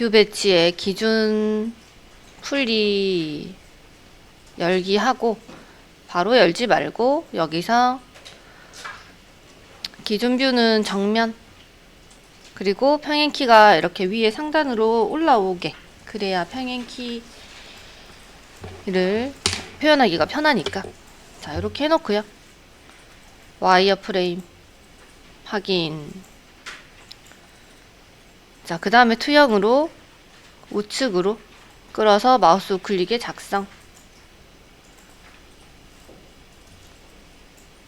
뷰 배치의 기준 풀리 열기 하고 바로 열지 말고 여기서 기준 뷰는 정면 그리고 평행키가 이렇게 위에 상단으로 올라오게. 그래야 평행키를 표현하기가 편하니까. 자 이렇게 해놓고요. 와이어 프레임 확인 자 그 다음에 투영으로 우측으로 끌어서 마우스 우클릭에 작성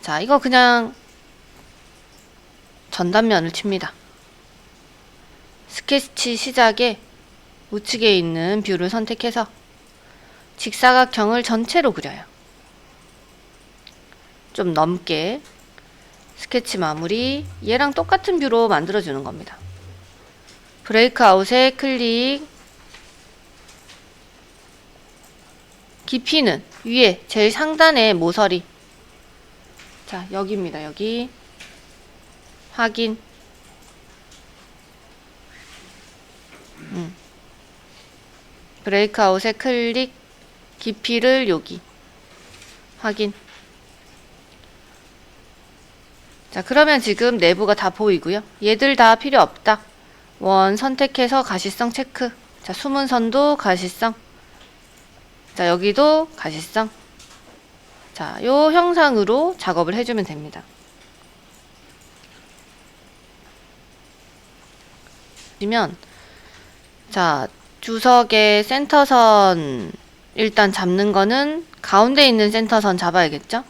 자 이거 그냥 전단면을 칩니다 스케치 시작에 우측에 있는 뷰를 선택해서 직사각형을 전체로 그려요. 좀 넘게 스케치 마무리 얘랑 똑같은 뷰로 만들어주는 겁니다. 브레이크 아웃에 클릭. 깊이는 위에 제일 상단에 모서리. 자 여기입니다 여기. 확인. 브레이크 아웃에 클릭. 깊이를 여기. 확인. 자 그러면 지금 내부가 다 보이고요. 얘들 다 필요 없다 원 선택해서 가시성 체크. 자 숨은 선도 가시성. 자 여기도 가시성. 자 요 형상으로 작업을 해주면 됩니다. 보시면 자 주석의 센터선 일단 잡는 거는 가운데 있는 센터선 잡아야겠죠?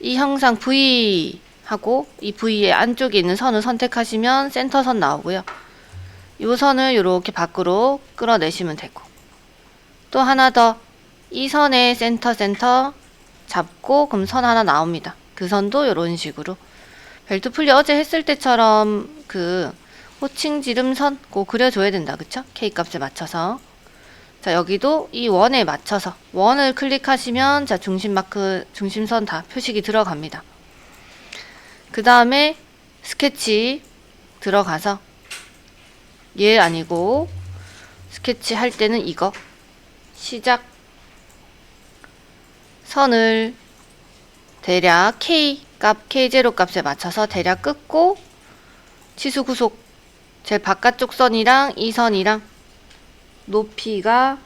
이 형상 V 하고 이 V의 안쪽에 있는 선을 선택하시면 센터선 나오고요. 이 선을 이렇게 밖으로 끌어내시면 되고 또 하나 더 이 선의 센터 센터 잡고 그럼 선 하나 나옵니다. 그 선도 이런 식으로 벨트 풀리 어제 했을 때처럼 그 호칭 지름선 고 그려줘야 된다 그쵸? K 값에 맞춰서 자 여기도 이 원에 맞춰서 원을 클릭하시면 자 중심 마크 중심선 다 표식이 들어갑니다 그 다음에 스케치 들어가서 얘 아니고 스케치 할 때는 이거 시작 선을 대략 K 값 K0 값에 맞춰서 대략 끊고 치수 구속 제일 바깥쪽 선이랑 이 선이랑 높이가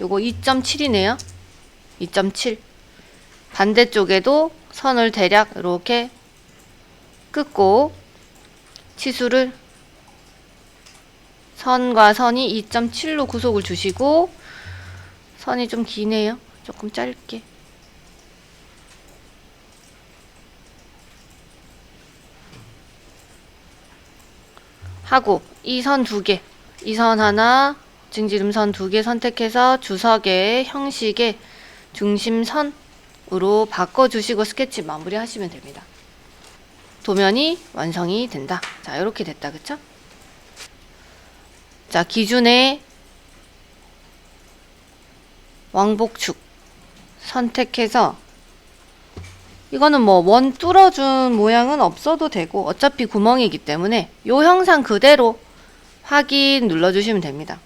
요거 2.7이네요. 2.7. 반대쪽에도 선을 대략 이렇게 끊고 치수를 선과 선이 2.7로 구속을 주시고 선이 좀 기네요. 조금 짧게. 하고 이 선 두 개, 이 선 하나, 증지름선 두 개 선택해서 주석의 형식의 중심선으로 바꿔주시고 스케치 마무리 하시면 됩니다. 도면이 완성이 된다. 자, 이렇게 됐다. 그쵸? 자, 기준의 왕복축 선택해서 이거는 뭐 원 뚫어준 모양은 없어도 되고 어차피 구멍이기 때문에 요 형상 그대로 확인 눌러주시면 됩니다.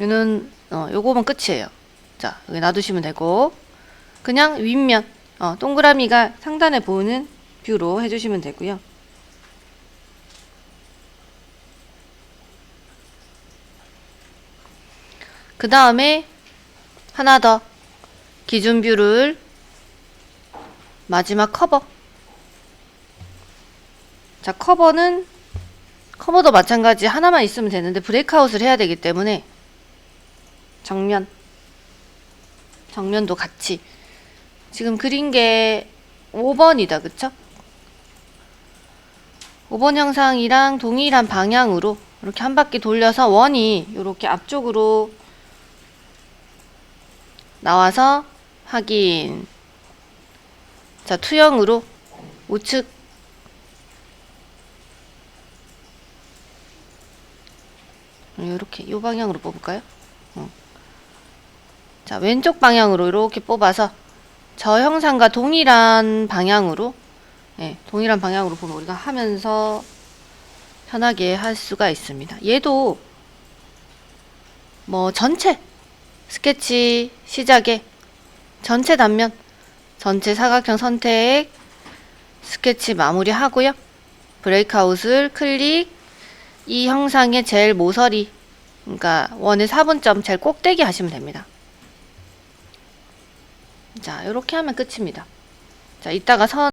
얘는 어, 요거만 끝이에요. 자 여기 놔두시면 되고 그냥 윗면 어, 동그라미가 상단에 보이는 뷰로 해주시면 되고요. 그 다음에 하나 더 기준 뷰를 마지막 커버 자 커버는 커버도 마찬가지 하나만 있으면 되는데 브레이크아웃을 해야 되기 때문에 정면 정면도 같이 지금 그린 게 5번이다 그쵸? 5번 형상이랑 동일한 방향으로 이렇게 한 바퀴 돌려서 원이 이렇게 앞쪽으로 나와서 확인. 자, 투영으로 우측 이렇게 이 방향으로 뽑을까요? 어. 자, 왼쪽 방향으로 이렇게 뽑아서 저 형상과 동일한 방향으로 예, 동일한 방향으로 보면 우리가 하면서 편하게 할 수가 있습니다. 얘도 뭐 전체 스케치 시작에 전체 단면 전체 사각형 선택 스케치 마무리 하고요. 브레이크아웃을 클릭 이 형상의 제일 모서리 그러니까 원의 4분점 제일 꼭대기 하시면 됩니다. 자, 이렇게 하면 끝입니다. 자, 이따가 선